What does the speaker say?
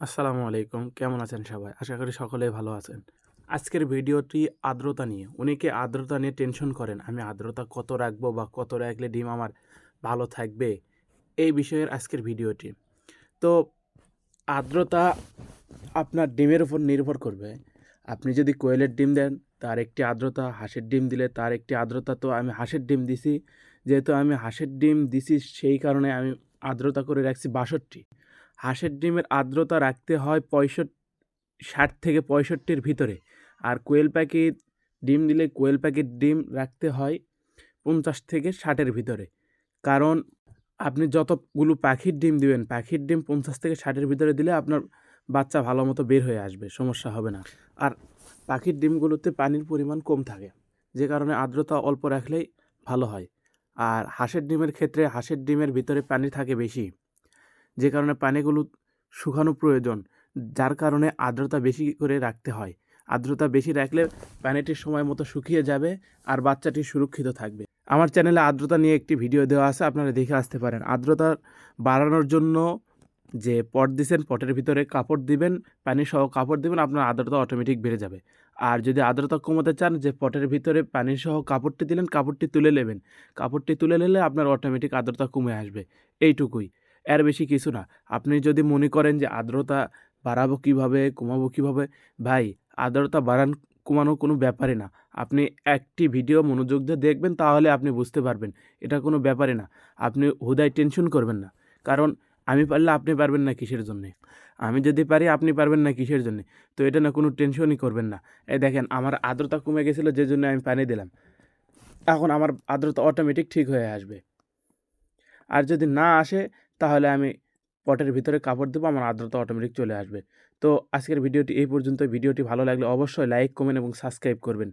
আসসালামু আলাইকুম। কেমন আছেন সবাই? আশা করি সকলেই ভালো আছেন। আজকের ভিডিওটি আর্দ্রতা নিয়ে। অনেকে আর্দ্রতা নিয়ে টেনশন করেন, আমি আর্দ্রতা কত রাখব বা কত রাখলে ডিম আমার ভালো থাকবে? এই বিষয়ের আজকের ভিডিওটি। তো আর্দ্রতা আপনার ডিমের উপর নির্ভর করবে। আপনি যদি কোয়েলের ডিম দেন, তার একটি আর্দ্রতা। হাঁসের ডিম দিলে তার একটি আর্দ্রতা। তো আমি হাঁসের ডিম দিছি। যেহেতু আমি হাঁসের ডিম দিছি, সেই কারণে আমি আর্দ্রতা করে রাখছি বাষট্টি। হাঁসের ডিমের আর্দ্রতা রাখতে হয় পঁয়ষট্টি ষাট থেকে পঁয়ষট্টির ভিতরে। আর কোয়েল প্যাকেট ডিম দিলে কোয়েল প্যাকেট ডিম রাখতে হয় পঞ্চাশ থেকে ষাটের ভিতরে। কারণ আপনি যতগুলো পাখির ডিম দিবেন, পাখির ডিম পঞ্চাশ থেকে ষাটের ভিতরে দিলে আপনার বাচ্চা ভালো মতো বের হয়ে আসবে, সমস্যা হবে না। আর পাখির ডিমগুলোতে পানির পরিমাণ কম থাকে, যে কারণে আর্দ্রতা অল্প রাখলেই ভালো হয়। আর হাঁসের ডিমের ক্ষেত্রে হাঁসের ডিমের ভিতরে পানি থাকে বেশি। যে কারণে পানিগুলো শুকানো প্রয়োজন, যার কারণে আর্দ্রতা বেশি করে রাখতে হয়। আর্দ্রতা বেশি রাখলে পানিটি সময় মতো শুকিয়ে যাবে আর বাচ্চাটি সুরক্ষিত থাকবে। আমার চ্যানেলে আর্দ্রতা নিয়ে একটি ভিডিও দেওয়া আছে, আপনারা দেখে আসতে পারেন। আর্দ্রতা বাড়ানোর জন্য যে পট দিছেন, পটের ভিতরে কাপড় দিবেন পানি সহ কাপড় দিবেন, আপনার আর্দ্রতা অটোমেটিক বেড়ে যাবে। আর যদি আর্দ্রতা কমাতে চান, যে পটের ভিতরে পানি সহ কাপড়টি দিলেন, কাপড়টি তুলে নেবেন। কাপড়টি তুলে নিলে আপনার অটোমেটিক আর্দ্রতা কমে আসবে। এইটুকুই। এর বেশি কিছু না। আপনি যদি মনে করেন যে আর্দ্রতা বাড়াবো কীভাবে, কমাবো কীভাবে, ভাই, আর্দ্রতা বাড়ান কমানো কোনো ব্যাপারই না। আপনি একটি ভিডিও মনোযোগ দিয়ে দেখবেন, তাহলে আপনি বুঝতে পারবেন। এটা কোনো ব্যাপারই না। আপনি হুদায় টেনশন করবেন না। কারণ আমি পারলে আপনি পারবেন না কিসের জন্যে? আমি যদি পারি, আপনি পারবেন না কিসের জন্যে? তো এটা না কোনো টেনশনই করবেন না। এই দেখেন, আমার আর্দ্রতা কমে গেছিল যে জন্য আমি পানি দিলাম। এখন আমার আর্দ্রতা অটোমেটিক ঠিক হয়ে আসবে। আর যদি না আসে তাহলে আমি পটের ভিতরে কাপড় দেবো, আমার আর্দ্রতা অটোমেটিক চলে আসবে। তো আজকের ভিডিওটি এই পর্যন্ত ভিডিওটি ভালো লাগলে অবশ্যই লাইক কমেন্ট এবং সাবস্ক্রাইব করবেন।